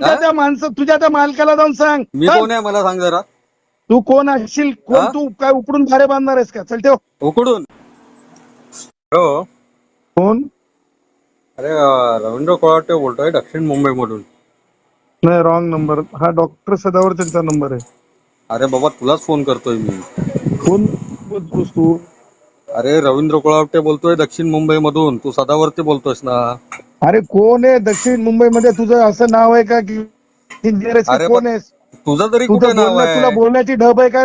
तुझ्या? त्या माणसं तुझ्या त्या मालकाला जाऊन सांग. मी. कोण आहे मला सांग जरा? तू कोण असशील? कोण हा? तू काय उकडून भारे बांधणार आहेस का? चल ठेव. उकडून? हो कोण? अरे अं, रवींद्र कोळाटे बोलतोय दक्षिण मुंबई मधून नाही रॉंग नंबर हा डॉक्टर सदावर त्यांचा नंबर आहे. अरे बाबा तुलाच फोन करतोय मी. कोण बोलतोस तू? अरे रवींद्र कोळावटे बोलतोय दक्षिण मुंबई मधून तू सदावरती बोलतोयस ना. अरे कोण आहे दक्षिण मुंबईमध्ये? तुझं असं नाव आहे का की अरे कोण आहेस तुझं तरी कुठे नाव बोलणं तुला आहे बोलण्याची ढब आहे का?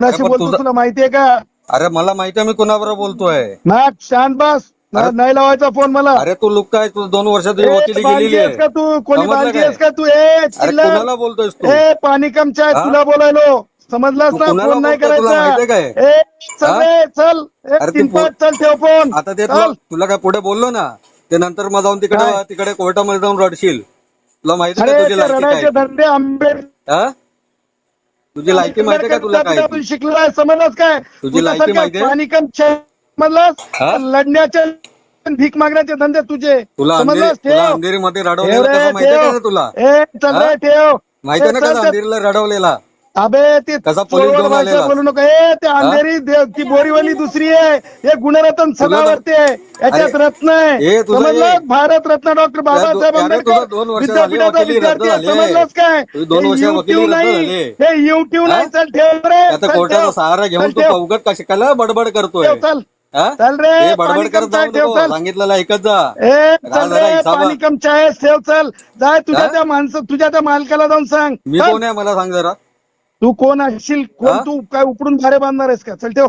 पण बोलतो तुला माहितीये का? अरे मला माहिती आहे मी कुणाबरोबर बोलतोय. ना शांत बस. नाही लावायचा फोन मला. अरे तू लुक काय? तू दोन वर्षात तुझी वकिली गेलेली आहेस आहे. का तू? कोणी काय? आहेस का तू? ए बोलतोयस तू? ए पाणी कमच्या? तुला बोलायलो. समजलास ना कुणाला फोन नाही बोलतोय? तुला माहितीये करायचा काय? ए चल हा? रे चल ए, अरे ते चिंपाट, चल ठेव फोन आता ते तुला चल तुला काय पुढे बोललो ना ते नंतर मग जाऊन तिकडे काय? तिकडे कोर्टामध्ये जाऊन रडशील तुला माहिती अरे का तुझी ते लायकी रडायचे काय धंदे आंबे हा? तुझी लायकी माहिती का तुला काय शिकलाय समजलास काय तुझी लायकी काय माहितीये? पाणी कम समजलास हा? लढण्याचे भीक मागण्याचे धंदे तुझे तुला अंधेरी समजलास तुला ठेव अंधेरीमध्ये ठेव रडवलेलं रे, कसं माहितीये ठेव. का तुला ए चल हा? रे ठेव माहितीये ना ए, चल कसं ते- अंधेरीला रडवलेला अबे ते पोलीस चोरवड घेऊन भाषा आलेला? बोलू नको ए ते अंधेरी देव ती बोरीवली दुसरी आहे हे गुणरत्न सदावरती आहे याच्यात अरे, रत्न आहे हे तुझं समजलं हे- भारत रत्न डॉक्टर बाबासाहेब अरे, तुझं आंबेडकर दोन वर्ष झाली विद्यापीठाचा वकिली रद्द विद्यार्थी आहे झाली. समजलंस काय तुझी दोन हे वर्ष YouTube वकिली रद्द नाही झाली. हे युट्यूब हा? नाही चल ठेव रे आता चल कोर्टाचा ठेव. सहारा घेऊन चल तू ठेव. अवघड कशाला बडबड करतोय ठेव, चल हा? चल रे, हे बडबड पाणी करत कम जाऊ चाय ठेव, नको चल. सांगितलेलं ऐकत जा ए चल रे. पाणी कम चाय ठेव चल जाय तुझ्या हा? त्या माणसं तुझ्या त्या मालकाला जाऊन सांग मी चल. कोण आहे मला सांग जरा तू कोण असशील कोण हा? तू काय उकडून भारे बांधणार आहेस का? चल ठेव.